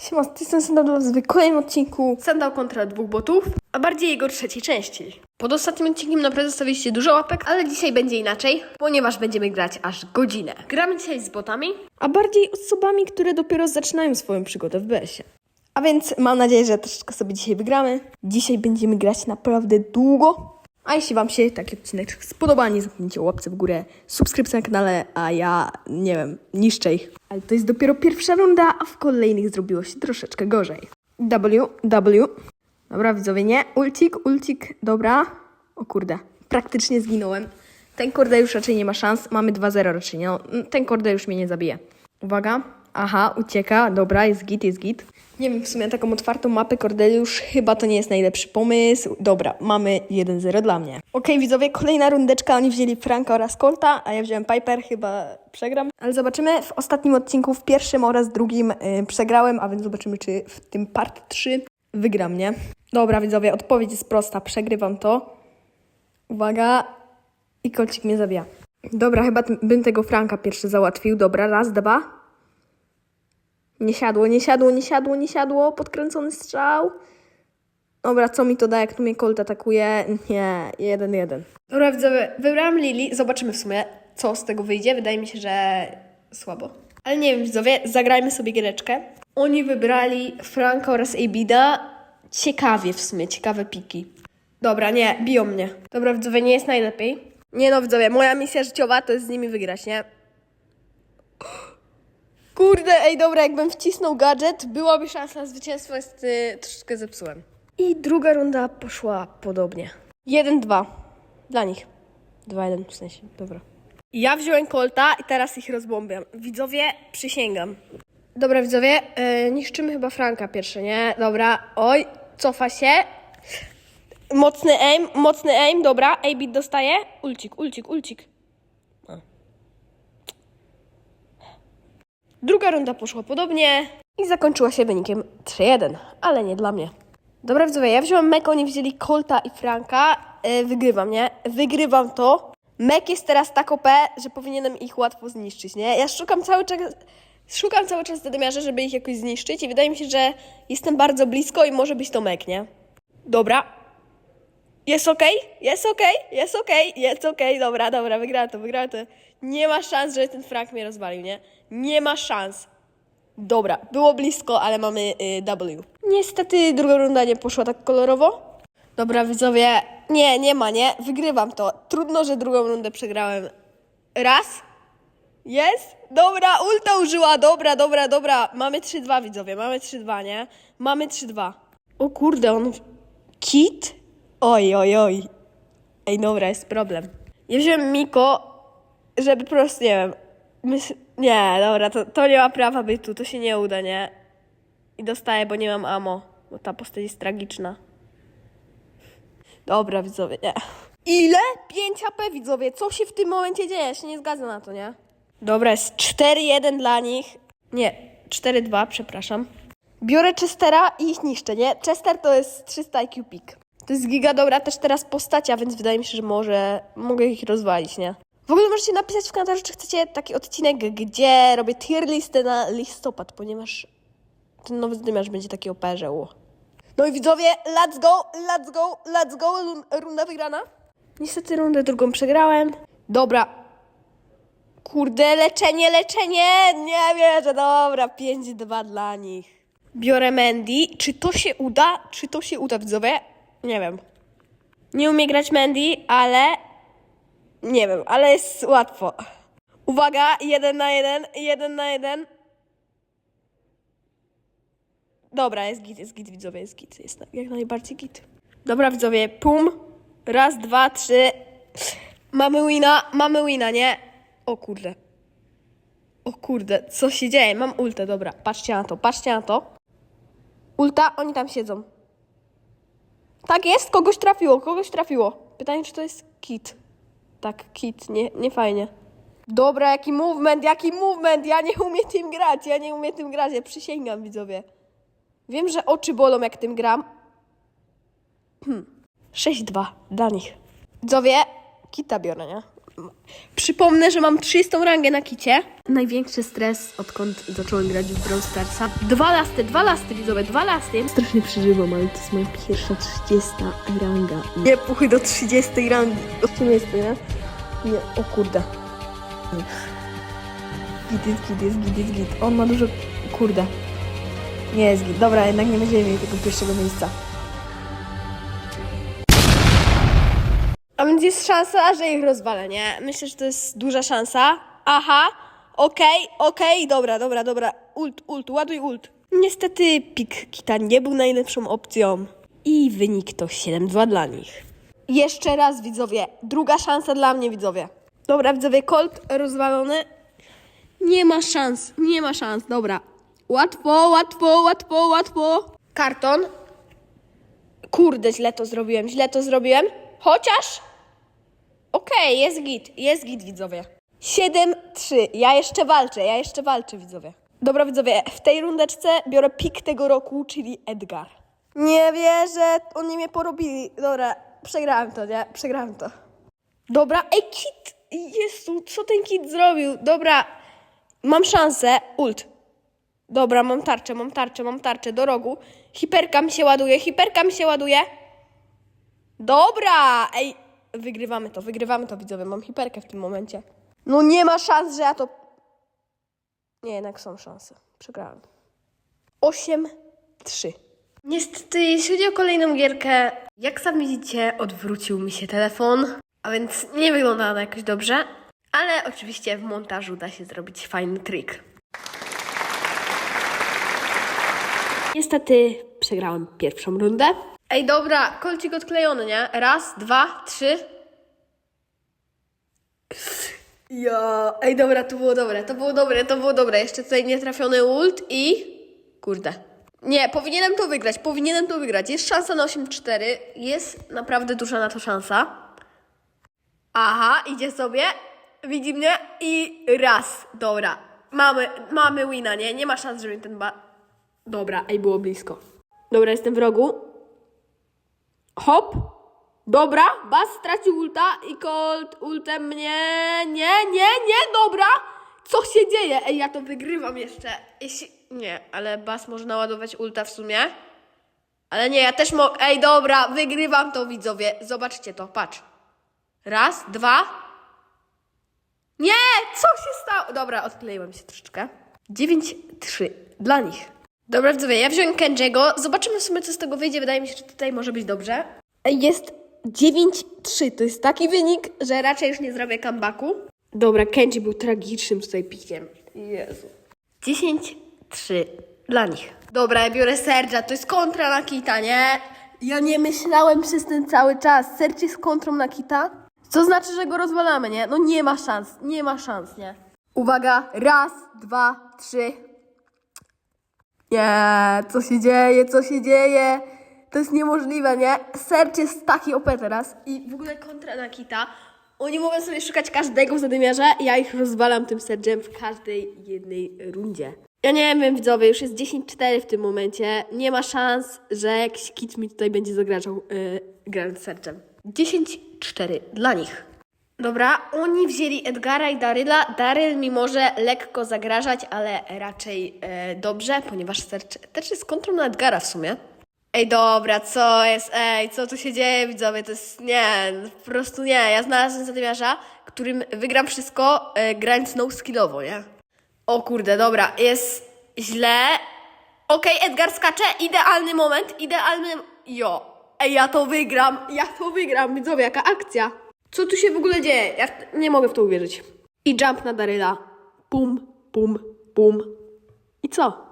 Siema, z tej strony w kolejnym odcinku Sandał kontra dwóch botów, a bardziej jego trzeciej części. Pod ostatnim odcinkiem naprawdę zostawiliście dużo łapek, ale dzisiaj będzie inaczej, ponieważ będziemy grać aż godzinę. Gramy dzisiaj z botami, a bardziej osobami, które dopiero zaczynają swoją przygodę w BS-ie. A więc mam nadzieję, że troszeczkę sobie dzisiaj wygramy. Dzisiaj będziemy grać naprawdę długo. A jeśli Wam się taki odcinek spodoba, nie zapomnijcie o łapce w górę, subskrypcji na kanale, a ja, nie wiem, niszczę ich. Ale to jest dopiero pierwsza runda, a w kolejnych zrobiło się troszeczkę gorzej. W, W. Dobra, widzowie, nie. Ulcik, ulcik, dobra. O kurde, praktycznie zginąłem. Ten kurde już raczej nie ma szans. Mamy 2-0 raczej, no. Ten kurde już mnie nie zabije. Uwaga. Aha, ucieka. Dobra, jest git, jest git. Nie wiem, w sumie taką otwartą mapę Cordeliusz chyba to nie jest najlepszy pomysł. Dobra, mamy 1-0 dla mnie. Okej, widzowie, kolejna rundeczka. Oni wzięli Franka oraz Colta, a ja wziąłem Piper, chyba przegram. Ale zobaczymy. W ostatnim odcinku, w pierwszym oraz drugim yy, przegrałem, a więc zobaczymy, czy w tym part 3 wygram, nie? Dobra, widzowie, odpowiedź jest prosta. Przegrywam to. Uwaga. I kolcik mnie zabija. Dobra, chyba bym tego Franka pierwszy załatwił. Dobra, raz, dwa. Nie siadło, nie siadło, nie siadło, nie siadło. Podkręcony strzał. Dobra, co mi to da, jak tu mnie Colt atakuje? Nie, jeden, jeden. Dobra, widzowie, wybrałam Lili. Zobaczymy w sumie, co z tego wyjdzie. Wydaje mi się, że słabo. Ale nie wiem, widzowie, zagrajmy sobie giereczkę. Oni wybrali Franka oraz Abida. Ciekawie w sumie, ciekawe piki. Dobra, nie, biją mnie. Dobra, widzowie, nie jest najlepiej. Nie no, widzowie, moja misja życiowa to jest z nimi wygrać, nie? Kurde, ej, dobra, jakbym wcisnął gadżet, byłaby szansa na zwycięstwo, jest y, troszeczkę zepsułem. I druga runda poszła podobnie. 1-2 dla nich. 2-1 w sensie, dobra. Ja wziąłem Colta i teraz ich rozbombiam. Widzowie, przysięgam. Dobra, widzowie, yy, niszczymy chyba Franka pierwsze, nie? Dobra, oj, cofa się. Mocny aim, mocny aim, dobra, A-bit dostaje. Ulcik, ulcik, ulcik. Druga runda poszła podobnie i zakończyła się wynikiem 3-1, ale nie dla mnie. Dobra, widzowie, ja wziąłem Mek, oni wzięli Colta i Franka. E, wygrywam, nie? Wygrywam to. Mek jest teraz tak OP, że powinienem ich łatwo zniszczyć, nie? Ja szukam cały czas... Szukam cały czas zadymiarza, żeby ich jakoś zniszczyć i wydaje mi się, że jestem bardzo blisko i może być to Mek, nie? Dobra. Jest okej, jest okej, jest okej, jest okej, dobra, dobra, wygrałem to, wygrałem to. Nie ma szans, że ten Frank mnie rozwalił, nie? Nie ma szans. Dobra, było blisko, ale mamy y, W. Niestety druga runda nie poszła tak kolorowo. Dobra, widzowie, nie, nie ma, nie? Wygrywam to. Trudno, że drugą rundę przegrałem. Raz. Jest? Dobra, ulta użyła, dobra, dobra, dobra. Mamy 3-2, widzowie, mamy 3-2, nie? Mamy 3-2. O kurde, on... Kit? Oj, oj, oj. Ej, dobra, jest problem. Ja wziąłem Miko, żeby po prostu, nie wiem, myśl... Nie, dobra, to, to nie ma prawa być tu, to się nie uda, nie? I dostaję, bo nie mam amo, bo ta postać jest tragiczna. Dobra, widzowie, nie. Ile? 5 AP, widzowie, co się w tym momencie dzieje? Ja się nie zgadzam na to, nie? Dobra, jest 4-1 dla nich. Nie, 4-2, przepraszam. Biorę Chestera i ich niszczę, nie? Chester to jest 300 IQ pik. To jest giga dobra też teraz postacia, więc wydaje mi się, że może mogę ich rozwalić, nie? W ogóle możecie napisać w komentarzu, czy chcecie taki odcinek, gdzie robię tier listę na listopad, ponieważ ten nowy zdymiarz będzie taki operzeł. No i widzowie, let's go, let's go, let's go, Run- runda wygrana. Niestety rundę drugą przegrałem. Dobra. Kurde, leczenie, leczenie, nie wierzę, dobra, 5-2 dla nich. Biorę Mandy. Czy to się uda? Czy to się uda, widzowie? Nie wiem. Nie umie grać Mandy, ale... Nie wiem, ale jest łatwo. Uwaga, jeden na jeden, jeden na jeden. Dobra, jest git, jest git, widzowie, jest git. Jest jak najbardziej git. Dobra, widzowie, pum. Raz, dwa, trzy. Mamy wina, mamy wina, nie? O kurde. O kurde, co się dzieje? Mam ultę, dobra. Patrzcie na to, patrzcie na to. Ulta, oni tam siedzą. Tak jest, kogoś trafiło, kogoś trafiło. Pytanie, czy to jest kit. Tak, kit, nie, nie fajnie. Dobra, jaki movement, jaki movement, ja nie umiem tym grać, ja nie umiem tym grać, ja przysięgam, widzowie. Wiem, że oczy bolą, jak tym gram. Hmm. 6-2 dla nich. Widzowie, kita biorę, nie? Przypomnę, że mam 30 rangę na kicie. Największy stres, odkąd zacząłem grać w Brawl Starsa. Dwa lasty, dwa lasty, widzowie, dwa lasty. Strasznie przeżywam, ale to jest moja pierwsza 30 ranga. Nie puchy do 30 rangi. O czym jest nie? Nie, o kurde. Git jest git, jest git, jest git. On ma dużo... Kurde. Nie jest git. Dobra, jednak nie będziemy mieli tego pierwszego miejsca. A więc jest szansa, że ich rozwalę, nie? Myślę, że to jest duża szansa. Aha, okej, okej, dobra, dobra, dobra. Ult, ult, ładuj ult. Niestety pik kita nie był najlepszą opcją. I wynik to 7-2 dla nich. Jeszcze raz, widzowie. Druga szansa dla mnie, widzowie. Dobra, widzowie, Colt rozwalony. Nie ma szans, nie ma szans, dobra. Łatwo, łatwo, łatwo, łatwo. Karton. Kurde, źle to zrobiłem, źle to zrobiłem. Chociaż. Okej, jest git, jest git, widzowie. 7-3. Ja jeszcze walczę, ja jeszcze walczę, widzowie. Dobra, widzowie, w tej rundeczce biorę pik tego roku, czyli Edgar. Nie wierzę, oni mnie porobili. Dobra, przegrałem to, nie? Przegrałem to. Dobra, ej, Kit! Jezu, co ten Kit zrobił? Dobra, mam szansę. Ult. Dobra, mam tarczę, mam tarczę, mam tarczę do rogu. Hiperka mi się ładuje, hiperka mi się ładuje. Dobra! Ej, wygrywamy to, wygrywamy to, widzowie. Mam hiperkę w tym momencie. No nie ma szans, że ja to... Nie, jednak są szanse. Przegrałem. 8-3. Niestety, jeśli chodzi o kolejną gierkę, jak sami widzicie, odwrócił mi się telefon, a więc nie wygląda ona jakoś dobrze, ale oczywiście w montażu da się zrobić fajny trik. Niestety przegrałem pierwszą rundę. Ej, dobra, kolcik odklejony, nie? Raz, dwa, trzy. Ja, ej, dobra, to było dobre, to było dobre, to było dobre. Jeszcze tutaj nietrafiony ult i... Kurde. Nie, powinienem to wygrać, powinienem to wygrać. Jest szansa na 8-4, jest naprawdę duża na to szansa. Aha, idzie sobie, widzi mnie i raz, dobra. Mamy, mamy wina, nie? Nie ma szans, żeby ten ba... Dobra, ej, było blisko. Dobra, jestem w rogu. Hop. Dobra, Bas stracił ulta i Colt ultem mnie... Nie, nie, nie, dobra! Co się dzieje? Ej, ja to wygrywam jeszcze. Jeśli... Nie, ale Bas może naładować ulta w sumie. Ale nie, ja też mogę... Ej, dobra, wygrywam to, widzowie. Zobaczcie to, patrz. Raz, dwa. Nie! Co się stało? Dobra, odkleiłem się troszeczkę. 9-3 dla nich. Dobra, widzowie, ja wziąłem Kenjiego. Zobaczymy w sumie, co z tego wyjdzie. Wydaje mi się, że tutaj może być dobrze. Jest 9-3. To jest taki wynik, że raczej już nie zrobię comebacku. Dobra, Kenji był tragicznym tutaj pikiem. Jezu. 10-3 dla nich. Dobra, ja biorę Serge'a. To jest kontra na Kita, nie? Ja nie myślałem przez ten cały czas. Serge jest kontrą na Kita. Co znaczy, że go rozwalamy, nie? No nie ma szans. Nie ma szans, nie? Uwaga. Raz, dwa, trzy. Nie, co się dzieje, co się dzieje? To jest niemożliwe, nie? Sercz jest taki OP teraz i w ogóle kontra na Kita. Oni mogą sobie szukać każdego w zadymiarze, ja ich rozwalam tym serczem w każdej jednej rundzie. Ja nie wiem, widzowie, już jest 10-4 w tym momencie. Nie ma szans, że jakiś kit mi tutaj będzie zagrażał yy, grając serczem. 10-4 dla nich. Dobra, oni wzięli Edgara i Daryla. Daryl mi może lekko zagrażać, ale raczej e, dobrze, ponieważ też jest kontrą na Edgara w sumie. Ej, dobra, co jest? Ej, co tu się dzieje, widzowie? To jest, nie, po prostu nie. Ja znalazłem zadymiarza, którym wygram wszystko e, grając no skillowo, nie? O kurde, dobra, jest źle. Okej, Edgar skacze, idealny moment, idealny... Jo, ej, ja to wygram, ja to wygram, widzowie, jaka akcja. Co tu się w ogóle dzieje? Ja nie mogę w to uwierzyć. I jump na Daryla. Pum, pum, pum. I co?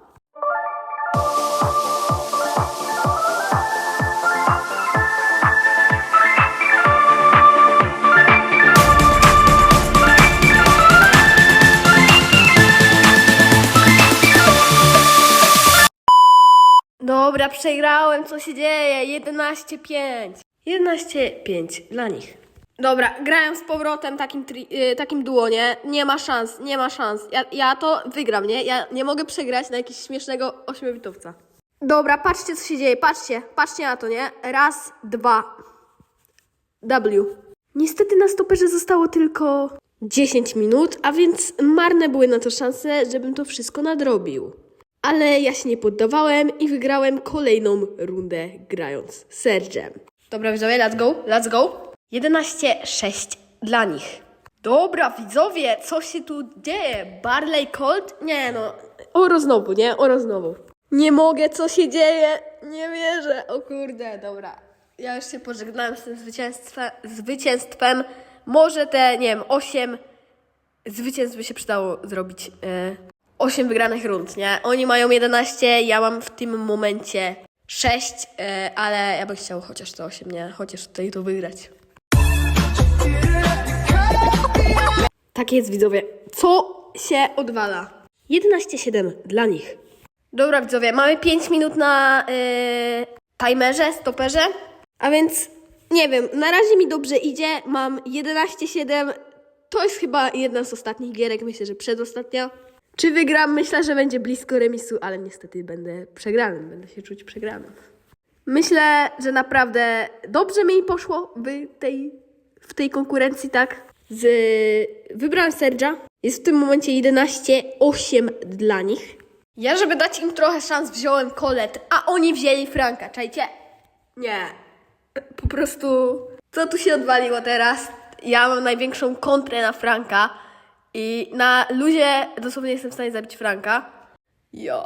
Dobra, przegrałem, co się dzieje? 11-5. 11-5 dla nich. Dobra, grają z powrotem takim, tri- y, takim duo, nie? Nie ma szans, nie ma szans. Ja, ja to wygram, nie? Ja nie mogę przegrać na jakiegoś śmiesznego ośmiobitowca. Dobra, patrzcie co się dzieje, patrzcie, patrzcie na to, nie? Raz, dwa. W. Niestety na stoperze zostało tylko 10 minut, a więc marne były na to szanse, żebym to wszystko nadrobił. Ale ja się nie poddawałem i wygrałem kolejną rundę grając Sergem. Dobra widzowie, let's go, let's go. 11-6 dla nich. Dobra widzowie, co się tu dzieje? Barley Colt? Nie no, oro znowu, nie? Oro znowu. Nie mogę, co się dzieje? Nie wierzę. O kurde, dobra. Ja już się pożegnałem z tym zwycięstwem. zwycięstwem. Może te, nie wiem, 8 zwycięstw by się przydało zrobić. E, 8 wygranych rund, nie? Oni mają 11, ja mam w tym momencie 6, e, ale ja bym chciał chociaż to 8, nie? Chociaż tutaj to wygrać. Tak jest, widzowie. Co się odwala? 11-7 dla nich. Dobra, widzowie, mamy 5 minut na yy, timerze, stoperze. A więc nie wiem, na razie mi dobrze idzie. Mam 11-7. To jest chyba jedna z ostatnich gierek, myślę, że przedostatnia. Czy wygram? Myślę, że będzie blisko remisu, ale niestety będę przegranym. Będę się czuć przegranym. Myślę, że naprawdę dobrze mi poszło w tej, w tej konkurencji, tak? Z, wybrałem Sergia. Jest w tym momencie 11-8 dla nich. Ja, żeby dać im trochę szans, wziąłem Colet, a oni wzięli Franka, czajcie? Nie. Po prostu, co tu się odwaliło teraz? Ja mam największą kontrę na Franka i na luzie dosłownie jestem w stanie zabić Franka. Ja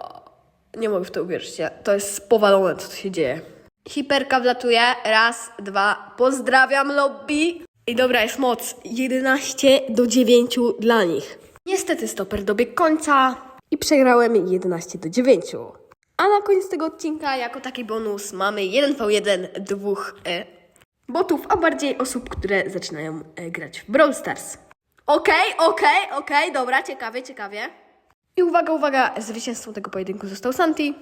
nie mogę w to uwierzyć. To jest powalone, co tu się dzieje. Hiperka wlatuje. Raz, dwa. Pozdrawiam lobby. I dobra, jest moc. 11 do 9 dla nich. Niestety stoper dobiegł końca i przegrałem 11 do 9. A na koniec tego odcinka, jako taki bonus, mamy 1v1 dwóch e, botów, a bardziej osób, które zaczynają e, grać w Brawl Stars. Okej, okej, okej, dobra, ciekawie, ciekawie. I uwaga, uwaga, zwycięzcą tego pojedynku został Santi.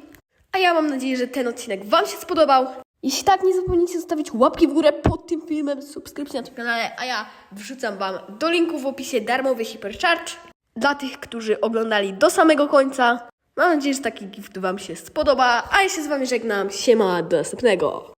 A ja mam nadzieję, że ten odcinek Wam się spodobał. Jeśli tak, nie zapomnijcie zostawić łapki w górę pod tym filmem, subskrypcji na tym kanale, a ja wrzucam Wam do linku w opisie darmowy Hypercharge dla tych, którzy oglądali do samego końca. Mam nadzieję, że taki gift Wam się spodoba, a ja się z Wami żegnam. Siema, do następnego.